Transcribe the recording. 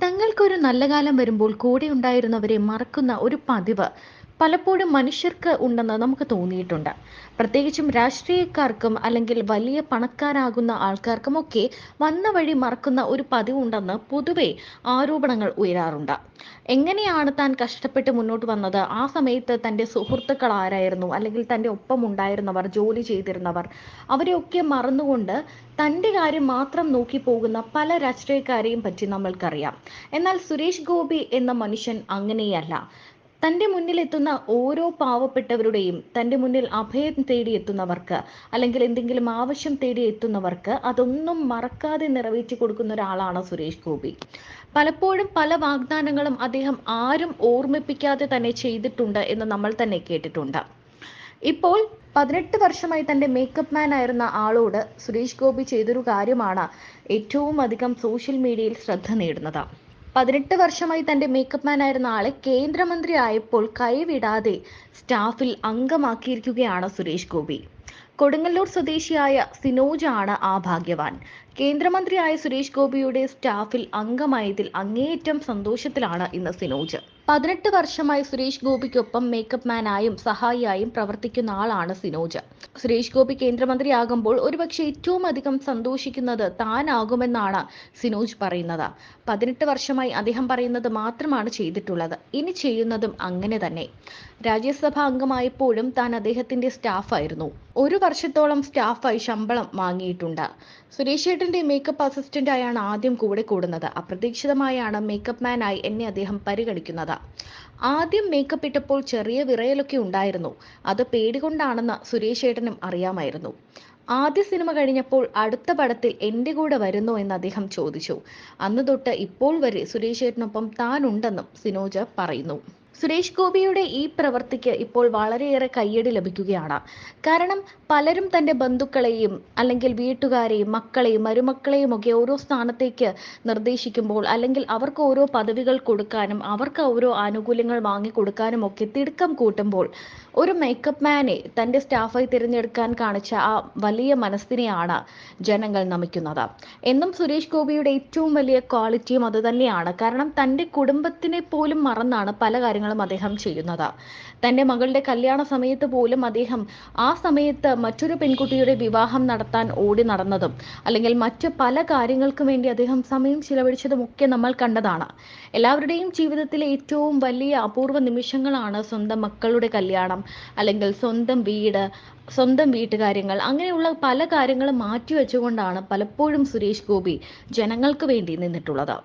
തങ്ങൾക്കൊരു നല്ല കാലം വരുമ്പോൾ കൂടെ ഉണ്ടായിരുന്നവരെ മറക്കുന്ന ഒരു പതിവ്. പലപ്പോഴും മനുഷ്യർക്ക് ഉണ്ടെന്ന് നമുക്ക് തോന്നിയിട്ടുണ്ട്. പ്രത്യേകിച്ചും രാഷ്ട്രീയക്കാർക്കും അല്ലെങ്കിൽ വലിയ പണക്കാരാകുന്ന ആൾക്കാർക്കുമൊക്കെ വന്ന വഴി മറക്കുന്ന ഒരു പതിവുണ്ടെന്ന് പൊതുവെ ആരോപണങ്ങൾ ഉയരാറുണ്ട്. എങ്ങനെയാണ് താൻ കഷ്ടപ്പെട്ട് മുന്നോട്ട് വന്നത്? ആ സമയത്ത് തന്റെ സുഹൃത്തുക്കൾ ആരായിരുന്നു? അല്ലെങ്കിൽ തന്റെ ഒപ്പം ഉണ്ടായിരുന്നവർ ജോലി ചെയ്തിരുന്നവർ അവരെയൊക്കെ മറന്നുകൊണ്ട് തന്റെ കാര്യം മാത്രം നോക്കി പോകുന്ന പല രാഷ്ട്രീയക്കാരെയും പറ്റി നമ്മൾക്കറിയാം. എന്നാൽ സുരേഷ് ഗോപി എന്ന മനുഷ്യൻ അങ്ങനെയല്ല. തന്റെ മുന്നിലെത്തുന്ന ഓരോ പാവപ്പെട്ടവരുടെയും തന്റെ മുന്നിൽ അഭയം തേടി എത്തുന്നവർക്ക് അല്ലെങ്കിൽ എന്തെങ്കിലും ആവശ്യം തേടി എത്തുന്നവർക്ക് അതൊന്നും മറക്കാതെ നിറവേറ്റി കൊടുക്കുന്ന ഒരാളാണ് സുരേഷ് ഗോപി. പലപ്പോഴും പല വാഗ്ദാനങ്ങളും അദ്ദേഹം ആരും ഓർമ്മിപ്പിക്കാതെ തന്നെ ചെയ്തിട്ടുണ്ട് എന്ന് നമ്മൾ തന്നെ കേട്ടിട്ടുണ്ട്. ഇപ്പോൾ പതിനെട്ട് വർഷമായി തന്റെ മേക്കപ്പ് മാൻ ആയിരുന്ന ആളോട് സുരേഷ് ഗോപി ചെയ്തൊരു കാര്യമാണ് ഏറ്റവും അധികം സോഷ്യൽ മീഡിയയിൽ ശ്രദ്ധ നേടുന്നത്. പതിനെട്ട് വർഷമായി തന്റെ മേക്കപ്പ് മാൻ ആയിരുന്ന ആളെ കേന്ദ്രമന്ത്രി ആയപ്പോൾ കൈവിടാതെ സ്റ്റാഫിൽ അംഗമാക്കിയിരിക്കുകയാണ് സുരേഷ് ഗോപി. കൊടുങ്ങല്ലൂർ സ്വദേശിയായ സിനോജാണ് ആ ഭാഗ്യവാൻ. കേന്ദ്രമന്ത്രിയായ സുരേഷ് ഗോപിയുടെ സ്റ്റാഫിൽ അംഗമായതിൽ അങ്ങേയറ്റം സന്തോഷത്തിലാണ് ഇന്ന് സിനോജ്. പതിനെട്ട് വർഷമായി സുരേഷ് ഗോപിക്കൊപ്പം മേക്കപ്പ് മാനായും സഹായിയായും പ്രവർത്തിക്കുന്ന ആളാണ് സിനോജ്. സുരേഷ് ഗോപി കേന്ദ്രമന്ത്രിയാകുമ്പോൾ ഒരുപക്ഷെ ഏറ്റവും അധികം സന്തോഷിക്കുന്നത് താനാകുമെന്നാണ് സിനോജ് പറയുന്നത്. പതിനെട്ട് വർഷമായി അദ്ദേഹം പറയുന്നത് മാത്രമാണ് ചെയ്തിട്ടുള്ളത്. ഇനി ചെയ്യുന്നതും അങ്ങനെ തന്നെ. രാജ്യസഭാ അംഗമായപ്പോഴും താൻ അദ്ദേഹത്തിന്റെ സ്റ്റാഫായിരുന്നു. ഒരു വർഷത്തോളം സ്റ്റാഫായി ശമ്പളം വാങ്ങിയിട്ടുണ്ട്. സുരേഷ് ഏട്ടന്റെ മേക്കപ്പ് അസിസ്റ്റന്റ് ആയാണ് ആദ്യം കൂടെ കൂടുന്നത്. അപ്രതീക്ഷിതമായാണ് മേക്കപ്പ് മാനായി എന്നെ അദ്ദേഹം പരിഗണിക്കുന്നത്. ആദ്യം മേക്കപ്പ് ഇട്ടപ്പോൾ ചെറിയ വിറയലൊക്കെ ഉണ്ടായിരുന്നു. അത് പേടികൊണ്ടാണെന്ന് സുരേഷ് ഏട്ടനും അറിയാമായിരുന്നു. ആദ്യ സിനിമ കഴിഞ്ഞപ്പോൾ അടുത്ത പടത്തിൽ എന്റെ കൂടെ വരുന്നു എന്ന് അദ്ദേഹം ചോദിച്ചു. അന്ന് തൊട്ട് ഇപ്പോൾ വരെ സുരേഷ് ഏട്ടനൊപ്പം താനുണ്ടെന്നും സിനോജ് പറയുന്നു. സുരേഷ് ഗോപിയുടെ ഈ പ്രവൃത്തിക്ക് ഇപ്പോൾ വളരെയേറെ കയ്യടി ലഭിക്കുകയാണ്. കാരണം പലരും തന്റെ ബന്ധുക്കളെയും അല്ലെങ്കിൽ വീട്ടുകാരെയും മക്കളെയും മരുമക്കളെയും ഒക്കെ ഓരോ സ്ഥാനത്തേക്ക് നിർദ്ദേശിക്കുമ്പോൾ അല്ലെങ്കിൽ അവർക്ക് ഓരോ പദവികൾ കൊടുക്കാനും അവർക്ക് ഓരോ ആനുകൂല്യങ്ങൾ വാങ്ങിക്കൊടുക്കാനും ഒക്കെ തിടുക്കം കൂട്ടുമ്പോൾ ഒരു മേക്കപ്പ് മാനെ തന്റെ സ്റ്റാഫായി തിരഞ്ഞെടുക്കാൻ കാണിച്ച ആ വലിയ മനസ്സിനെയാണ് ജനങ്ങൾ നമിക്കുന്നത്. എന്നും സുരേഷ് ഗോപിയുടെ ഏറ്റവും വലിയ ക്വാളിറ്റിയും അത് തന്നെയാണ്. കാരണം തന്റെ കുടുംബത്തിനെ പോലും മറന്നാണ് പല കാര്യങ്ങളും അദ്ദേഹം ചെയ്യുന്നത്. തന്റെ മകളുടെ കല്യാണ സമയത്ത് പോലും അദ്ദേഹം ആ സമയത്ത് മറ്റൊരു പെൺകുട്ടിയുടെ വിവാഹം നടത്താൻ ഓടി നടന്നതും അല്ലെങ്കിൽ മറ്റ് പല കാര്യങ്ങൾക്കും വേണ്ടി അദ്ദേഹം സമയം ചിലവഴിച്ചതും ഒക്കെ നമ്മൾ കണ്ടതാണ്. എല്ലാവരുടെയും ജീവിതത്തിലെ ഏറ്റവും വലിയ അപൂർവ നിമിഷങ്ങളാണ് സ്വന്തം മക്കളുടെ കല്യാണം അല്ലെങ്കിൽ സ്വന്തം വീട് സ്വന്തം വീട്ടുകാര്യങ്ങൾ. അങ്ങനെയുള്ള പല കാര്യങ്ങളും മാറ്റി വെച്ചുകൊണ്ടാണ് പലപ്പോഴും സുരേഷ് ഗോപി ജനങ്ങൾക്ക് വേണ്ടി നിന്നിട്ടുള്ളത്.